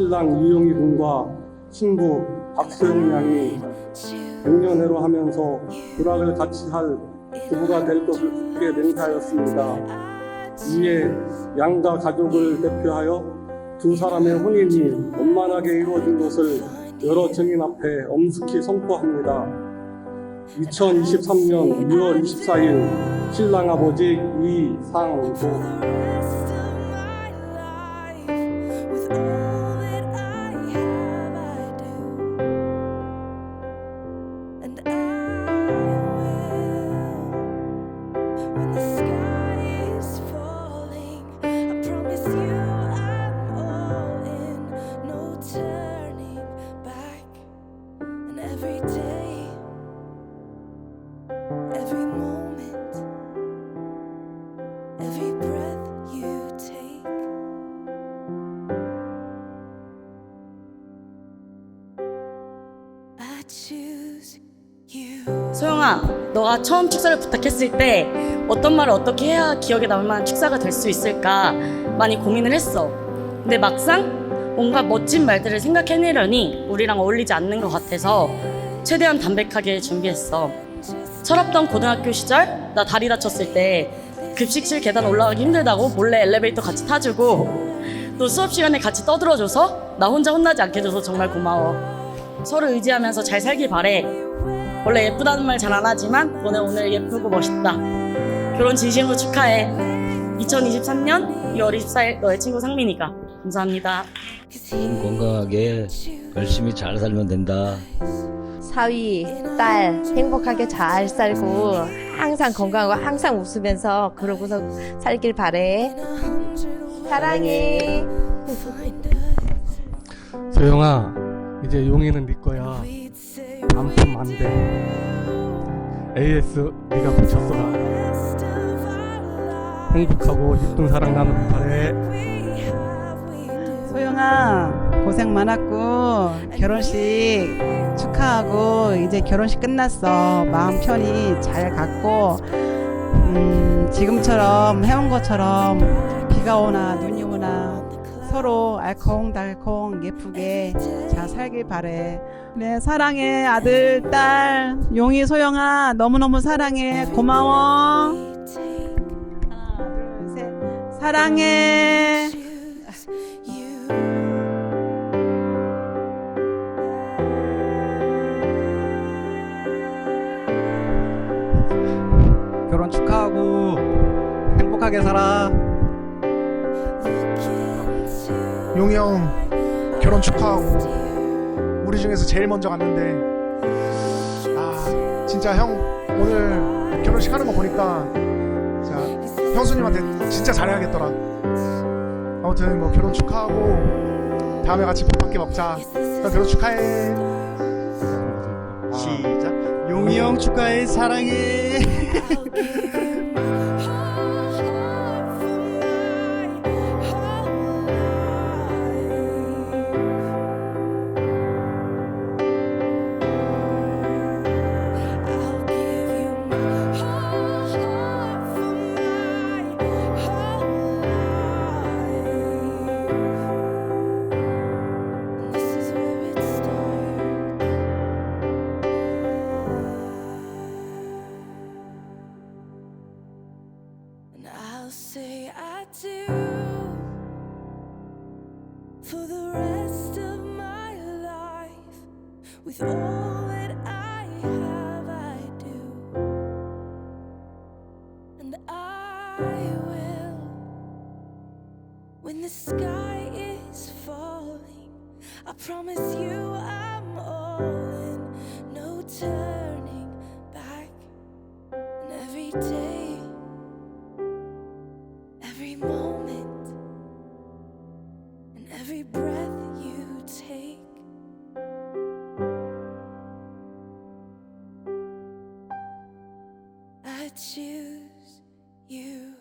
신랑 이용희 군과 신부 박소영 양이 100년회로 하면서 불악을 같이 할 부부가 될 것을 굳게 맹세하였습니다. 이에 양가 가족을 대표하여 두 사람의 혼인이 원만하게 이루어진 것을 여러 증인 앞에 엄숙히 선포합니다. 2023년 6월 24일 신랑 아버지 이상도 and end. 너가 처음 축사를 부탁했을 때 어떤 말을 어떻게 해야 기억에 남을 만한 축사가 될 수 있을까 많이 고민을 했어. 근데 막상 뭔가 멋진 말들을 생각해내려니 우리랑 어울리지 않는 것 같아서 최대한 담백하게 준비했어. 철없던 고등학교 시절 나 다리 다쳤을 때 급식실 계단 올라가기 힘들다고 몰래 엘리베이터 같이 타주고 또 수업 시간에 같이 떠들어줘서 나 혼자 혼나지 않게 해줘서 정말 고마워. 서로 의지하면서 잘 살길 바래. 원래 예쁘다는 말 잘 안 하지만 너네 오늘 예쁘고 멋있다. 결혼 진심으로 축하해. 2023년 2월 24일 너의 친구 상민이가. 감사합니다. 건강하게 열심히 잘 살면 된다. 사위, 딸 행복하게 잘 살고 항상 건강하고 항상 웃으면서 그러고서 살길 바래. 사랑해. 소영아 이제 용이는 네 거야 반품 안돼 AS 네가 고쳤어라 행복하고 이쁜 사랑 나누길 바래. 소영아 고생 많았고 결혼식 축하하고 이제 결혼식 끝났어. 마음 편히 잘 갔고 음, 지금처럼 해온 것처럼 비가 오나 눈이 서로 알콩달콩 예쁘게 잘 살길 바래. 네 사랑해 아들 딸. 용이 소영아 너무너무 사랑해. 고마워. 하나 둘 셋 사랑해. 결혼 축하하고 행복하게 살아. 용이 형 결혼 축하하고 우리 중에서 제일 먼저 갔는데 아 진짜 형 오늘 결혼식 하는 거 보니까 진짜 형수님한테 진짜 잘해야겠더라 아무튼 뭐 결혼 축하하고 다음에 같이 밥한끼 먹자 형 결혼 축하해 시작. 용이 형 축하해 사랑해. say I do for the rest of my life. With all that I have, I do, and I will. When the sky is falling. I promise you I'm all in, no turning back, and every day, choose you.